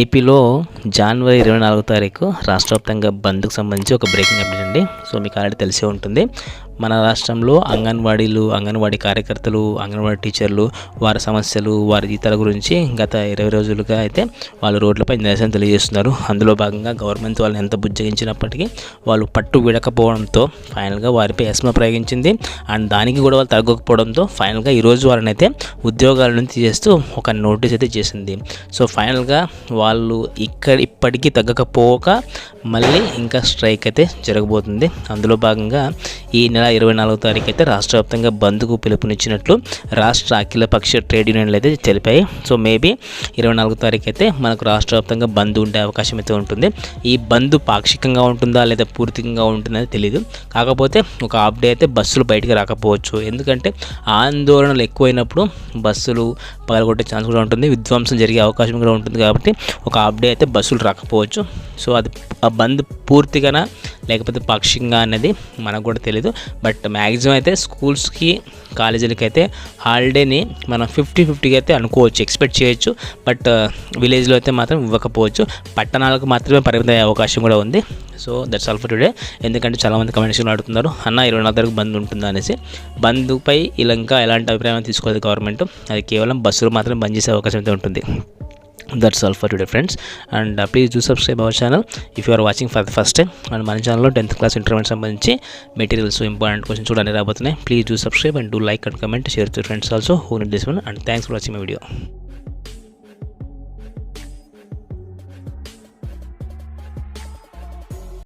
ఏపీలో జనవరి ఇరవై నాలుగో తారీఖు రాష్ట్ర వ్యాప్తంగా బంద్కు సంబంధించి ఒక బ్రేకింగ్ అప్డేట్ అండి. సో మీకు ఆల్రెడీ తెలిసే ఉంటుంది. మన రాష్ట్రంలో అంగన్వాడీలు అంగన్వాడీ కార్యకర్తలు అంగన్వాడీ టీచర్లు వారి సమస్యలు వారి జీతాల గురించి గత ఇరవై రోజులుగా అయితే వాళ్ళు రోడ్లపై నిరసన తెలియజేస్తున్నారు. అందులో భాగంగా గవర్నమెంట్ వాళ్ళని ఎంత బుజ్జగించినప్పటికీ వాళ్ళు పట్టు విడకపోవడంతో ఫైనల్గా వారిపై ఎస్మ ప్రయోగించింది. అండ్ దానికి కూడా వాళ్ళు తగ్గకపోవడంతో ఫైనల్గా ఈరోజు వాళ్ళని అయితే ఉద్యోగాల నుంచి చేస్తూ ఒక నోటీస్ అయితే చేసింది. సో ఫైనల్గా వాళ్ళు ఇక్కడ ఇప్పటికీ తగ్గకపోక మళ్ళీ ఇంకా స్ట్రైక్ అయితే జరగబోతుంది. అందులో భాగంగా ఈ నెల ఇరవై నాలుగో తారీఖు అయితే రాష్ట్ర వ్యాప్తంగా బంద్కు పిలుపునిచ్చినట్లు రాష్ట్ర అఖిలపక్ష ట్రేడ్ యూనియన్లు అయితే తెలిపాయి. సో మేబీ ఇరవై నాలుగో తారీఖు అయితే మనకు రాష్ట్ర వ్యాప్తంగా బంద్ ఉండే అవకాశం అయితే ఉంటుంది. ఈ బంద్ పాక్షికంగా ఉంటుందా లేదా పూర్తికంగా ఉంటుందని తెలియదు కాకపోతే ఒక హాఫ్ డే అయితే బస్సులు బయటికి రాకపోవచ్చు. ఎందుకంటే ఆందోళనలు ఎక్కువైనప్పుడు బస్సులు పగలగొట్టే ఛాన్స్ కూడా ఉంటుంది. విధ్వంసం జరిగే అవకాశం కూడా ఉంటుంది కాబట్టి ఒక హాఫ్ డే అయితే బస్సులు రాకపోవచ్చు. సో అది ఆ బంద్ పూర్తిగా లేకపోతే పక్షంగా అనేది మనకు కూడా తెలియదు బట్ మ్యాక్సిమం అయితే స్కూల్స్కి కాలేజీలకి అయితే హాలిడేని మనం ఫిఫ్టీ ఫిఫ్టీకి అయితే అనుకోవచ్చు ఎక్స్పెక్ట్ చేయొచ్చు. బట్ విలేజ్లో అయితే మాత్రం ఇవ్వకపోవచ్చు. పట్టణాలకు మాత్రమే పరిమితం అయ్యే అవకాశం కూడా ఉంది. So that's all for today ఎందుకంటే చాలామంది కమెంట్స్లో అడుగుతున్నారు అన్న ఇరవై నాలుగు తారీఖు బంద్ ఉంటుందా? అనేసి. బంద్పై ఇలా ఇంకా ఎలాంటి అభిప్రాయం తీసుకోలేదు గవర్నమెంట్. అది కేవలం బస్సులు మాత్రం బంద్ చేసే అవకాశం అయితే ఉంటుంది. That's all for today friends and please do subscribe our channel if you are watching for the first time and మన ఛానల్లో టెన్త్ క్లాస్ ఇంటర్మీడియట్ సంబంధించి మెటీరియల్స్ ఇంపార్టెంట్ క్వశ్చన్స్ చూడండి రాబోతున్నాయి. Please do subscribe and do like and comment share to friends also who need this one and thanks for watching my video